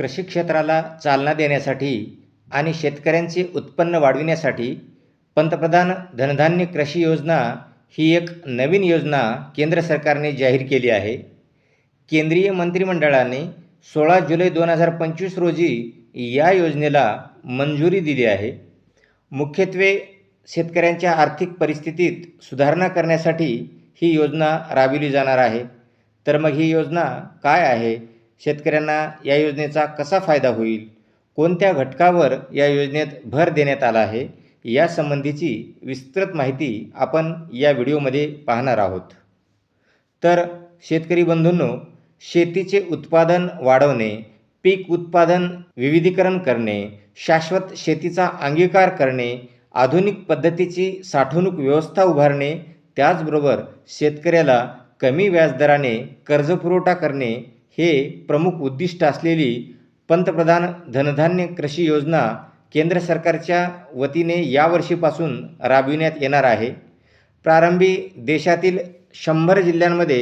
कृषी क्षेत्राला चालना देण्यासाठी आणि शेतकऱ्यांचे उत्पन्न वाढविण्यासाठी पंतप्रधान धनधान्य कृषी योजना ही एक नवीन योजना केंद्र सरकारने जाहीर केली आहे. केंद्रीय मंत्रिमंडळाने सोळा जुलै दोन हजार पंचवीस रोजी या योजनेला मंजुरी दिली आहे. मुख्यत्वे शेतकऱ्यांच्या आर्थिक परिस्थितीत सुधारणा करण्यासाठी ही योजना राबविली जाणार आहे. तर मग ही योजना काय आहे? शेतकऱ्यांना या योजनेचा कसा फायदा होईल? कोणत्या घटकावर या योजनेत भर देण्यात आला आहे? यासंबंधीची विस्तृत माहिती आपण या व्हिडिओमध्ये पाहणार आहोत. तर शेतकरी बंधूंनो शेतीचे उत्पादन वाढवणे पीक उत्पादन विविधीकरण करणे शाश्वत शेतीचा अंगीकार करणे आधुनिक पद्धतीची साठवणूक व्यवस्था उभारणे त्याचबरोबर शेतकऱ्याला कमी व्याजदराने कर्जपुरवठा करणे हे प्रमुख उद्दिष्ट असलेली पंतप्रधान धनधान्य कृषी योजना केंद्र सरकारच्या वतीने यावर्षीपासून राबविण्यात येणार आहे. प्रारंभी देशातील शंभर जिल्ह्यांमध्ये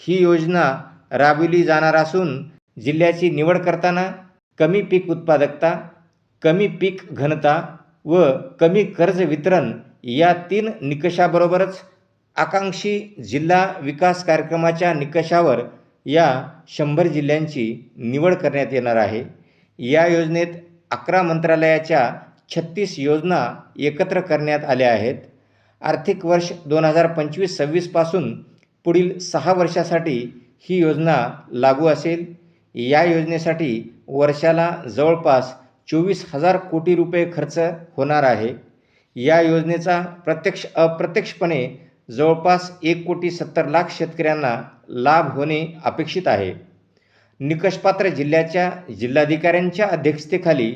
ही योजना राबविली जाणार असून जिल्ह्याची निवड करताना कमी पीक उत्पादकता कमी पीक घनता व कमी कर्ज वितरण या तीन निकषाबरोबरच आकांक्षी जिल्हा विकास कार्यक्रमाच्या निकषावर या शंभर जिल्ह्यांची निवड करण्यात येणार आहे. या योजनेत अकरा मंत्रालयाच्या छत्तीस योजना एकत्र करण्यात आल्या आहेत. आर्थिक वर्ष दोन हजार पंचवीस सव्वीसपासून पुढील सहा वर्षासाठी ही योजना लागू असेल. या योजनेसाठी वर्षाला जवळपास चोवीस हजार कोटी रुपये खर्च होणार आहे. या योजनेचा प्रत्यक्ष अप्रत्यक्षपणे जवळपास एक कोटी सत्तर लाख शेतकऱ्यांना लाभ होणे अपेक्षित आहे. निकषपात्र जिल्ह्याच्या जिल्हाधिकाऱ्यांच्या अध्यक्षतेखाली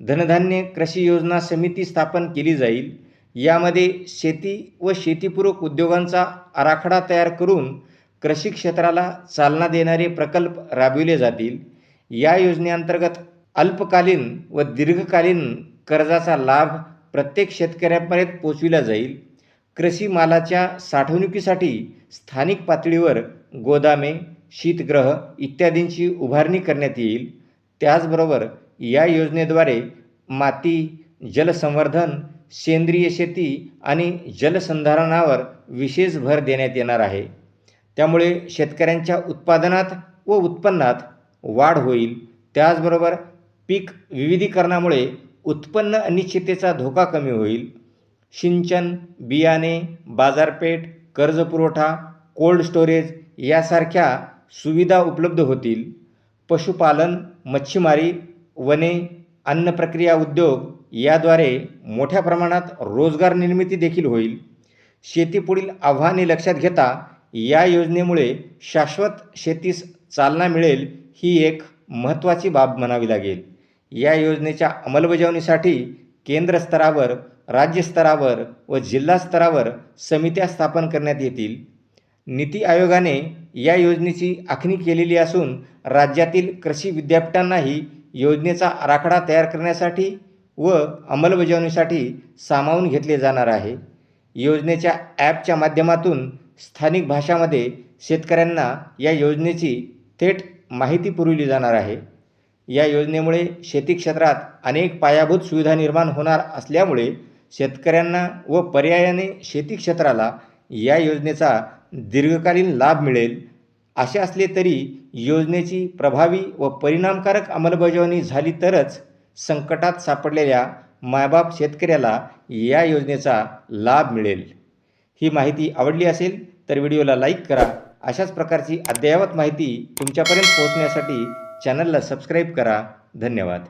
धनधान्य कृषी योजना समिती स्थापन केली जाईल. यामध्ये शेती व शेतीपूरक उद्योगांचा आराखडा तयार करून कृषी क्षेत्राला चालना देणारे प्रकल्प राबविले जातील. या योजनेअंतर्गत अल्पकालीन व दीर्घकालीन कर्जाचा लाभ प्रत्येक शेतकऱ्यापर्यंत पोचविला जाईल. कृषी मालाच्या साठवणुकीसाठी स्थानिक पातळीवर गोदामे शीतगृह इत्यादींची उभारणी करण्यात येईल. त्याचबरोबर या योजनेद्वारे माती जलसंवर्धन सेंद्रिय शेती आणि जलसंधारणावर विशेष भर देण्यात येणार आहे. त्यामुळे शेतकऱ्यांच्या उत्पादनात व उत्पन्नात वाढ होईल. त्याचबरोबर पीक विविधीकरणामुळे उत्पन्न अनिश्चिततेचा धोका कमी होईल. सिंचन बियाणे बाजारपेठ कर्जपुरवठा कोल्ड स्टोरेज यासारख्या सुविधा उपलब्ध होतील. पशुपालन मच्छीमारी वने अन्न प्रक्रिया उद्योग याद्वारे मोठ्या प्रमाणात रोजगार निर्मिती देखील होईल. शेतीपुढील आव्हाने लक्षात घेता या योजनेमुळे शाश्वत शेतीस चालना मिळेल ही एक महत्त्वाची बाब म्हणावी लागेल. या योजनेच्या अंमलबजावणीसाठी केंद्र राज्यस्तरावर व जिल्हा स्तरावर समित्या स्थापन करण्यात येतील. नीती आयोगाने या योजनेची आखणी केलेली असून राज्यातील कृषी विद्यापीठांनाही योजनेचा आराखडा तयार करण्यासाठी व अंमलबजावणीसाठी सामावून घेतले जाणार आहे. योजनेच्या ॲपच्या माध्यमातून स्थानिक भाषामध्ये शेतकऱ्यांना या योजनेची थेट माहिती पुरवली जाणार आहे. या योजनेमुळे शेती क्षेत्रात अनेक पायाभूत सुविधा निर्माण होणार असल्यामुळे शेतकऱ्यांना व पर्यायाने शेती क्षेत्राला या योजनेचा दीर्घकालीन लाभ मिळेल. असे असले तरी योजनेची प्रभावी व परिणामकारक अंमलबजावणी झाली तरच संकटात सापडलेल्या मायबाप शेतकऱ्याला या योजनेचा लाभ मिळेल. ही माहिती आवडली असेल तर व्हिडिओला लाईक करा. अशाच प्रकारची अद्ययावत माहिती तुमच्यापर्यंत पोहोचण्यासाठी चॅनलला सबस्क्राईब करा. धन्यवाद.